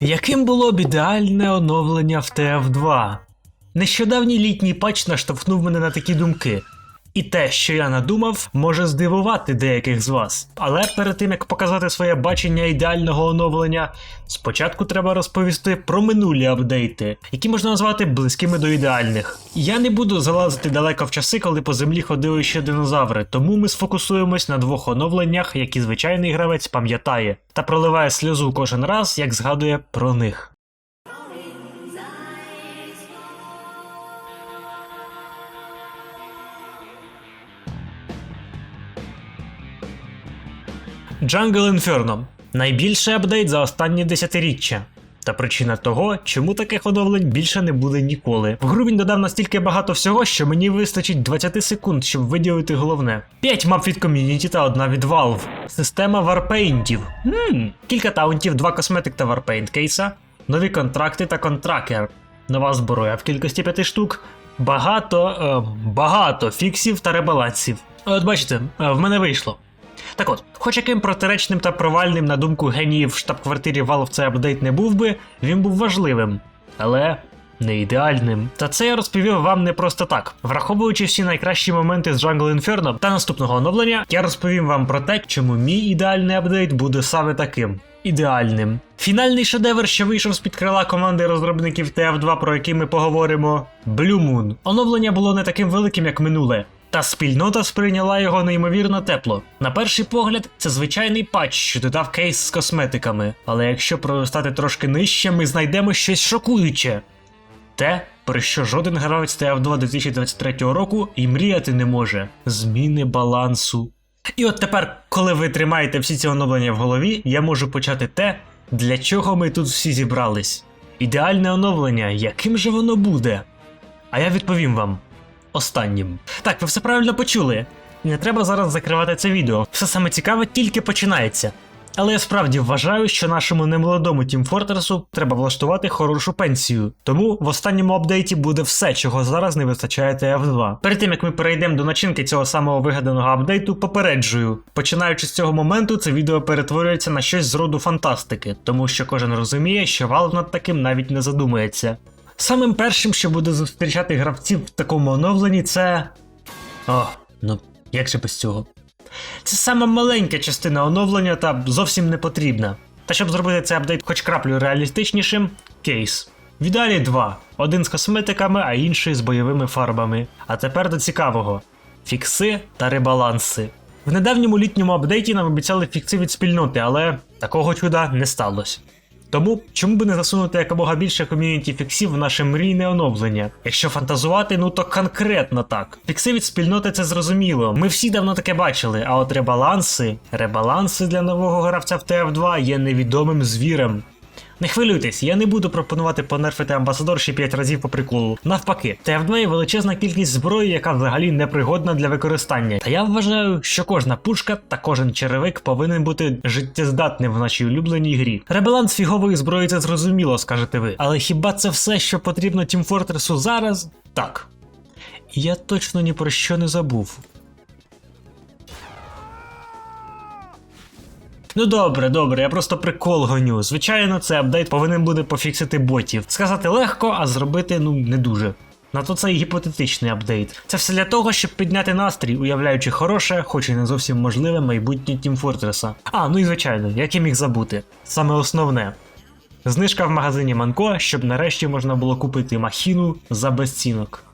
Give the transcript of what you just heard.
Яким було б ідеальне оновлення в TF2? Нещодавній літній патч наштовхнув мене на такі думки. І те, що я надумав, може здивувати деяких з вас. Але перед тим як показати своє бачення ідеального оновлення, спочатку треба розповісти про минулі апдейти, які можна назвати близькими до ідеальних. Я не буду залазити далеко в часи, коли по землі ходили ще динозаври, тому ми сфокусуємось на двох оновленнях, які звичайний гравець пам'ятає, та проливає сльозу кожен раз, як згадує про них. Jungle Inferno найбільший апдейт за останні десятиріччя. Та причина того, чому таких оновлень більше не буде ніколи. В гру він додав настільки багато всього, що мені вистачить 20 секунд, щоб виділити головне. 5 мап від ком'юніті та одна від Valve. Система варпейнтів. Хм. Кілька таунтів, два косметик та варпейнт кейса, нові контракти та контракер. Нова зброя в кількості 5 штук. Багато, е, багато фіксів та ребалансів. От бачите, е, в мене вийшло. Так от, хоч яким протиречним та провальним на думку геніїв штаб-квартирі Valve цей апдейт не був би, він був важливим, але не ідеальним. Та це я розповів вам не просто так. Враховуючи всі найкращі моменти з Jungle Inferno та наступного оновлення, я розповім вам про те, чому мій ідеальний апдейт буде саме таким. Ідеальним. Фінальний шедевр, що вийшов з-під крила команди розробників TF2, про який ми поговоримо, Blue Moon. Оновлення було не таким великим, як минуле. Та спільнота сприйняла його неймовірно тепло. На перший погляд, це звичайний патч, що додав кейс з косметиками. Але якщо пролистати трошки нижче, ми знайдемо щось шокуюче. Те, про що жоден гравець TF2 2023 року і мріяти не може. Зміни балансу. І от тепер, коли ви тримаєте всі ці оновлення в голові, я можу почати те, для чого ми тут всі зібрались. Ідеальне оновлення, яким же воно буде? А я відповім вам останнім. Так, ви все правильно почули. Не треба зараз закривати це відео. Все саме цікаве тільки починається. Але я справді вважаю, що нашому немолодому Тім Фортресу треба влаштувати хорошу пенсію. Тому в останньому апдейті буде все, чого зараз не вистачає TF2. Перед тим як ми перейдемо до начинки цього самого вигаданого апдейту, попереджую. Починаючи з цього моменту, це відео перетворюється на щось з роду фантастики, тому що кожен розуміє, що Valve над таким навіть не задумається. Самим першим, що буде зустрічати гравців в такому оновленні, це. О, ну як же без цього? Це саме маленька частина оновлення та зовсім не потрібна. Та щоб зробити цей апдейт хоч краплю реалістичнішим, кейс. В ідеалі два: один з косметиками, а інший з бойовими фарбами. А тепер до цікавого: фікси та ребаланси. В недавньому літньому апдейті нам обіцяли фікси від спільноти, але такого чуда не сталося. Тому чому би не засунути якомога більше ком'юніті фіксів в наше мрійне оновлення? Якщо фантазувати, ну то конкретно так. Фікси від спільноти це зрозуміло. Ми всі давно таке бачили, а от ребаланси, ребаланси для нового гравця в TF2 є невідомим звірем. Не хвилюйтесь, я не буду пропонувати понерфити амбасадор ще 5 разів по приколу. Навпаки, TF2 є величезна кількість зброї, яка взагалі непригодна для використання. Та я вважаю, що кожна пушка та кожен черевик повинен бути життєздатним в нашій улюбленій грі. Ребаланс фігової зброї це зрозуміло, скажете ви. Але хіба це все, що потрібно Тім Фортресу зараз? Так. І я точно ні про що не забув. Ну добре, добре, я просто прикол гоню. Звичайно, цей апдейт повинен буде пофіксити ботів. Сказати легко, а зробити ну не дуже. На то це і гіпотетичний апдейт. Це все для того, щоб підняти настрій, уявляючи хороше, хоч і не зовсім можливе майбутнє Тім Фортреса. А, ну і звичайно, як я міг забути. Саме основне. Знижка в магазині Манко, щоб нарешті можна було купити махіну за безцінок.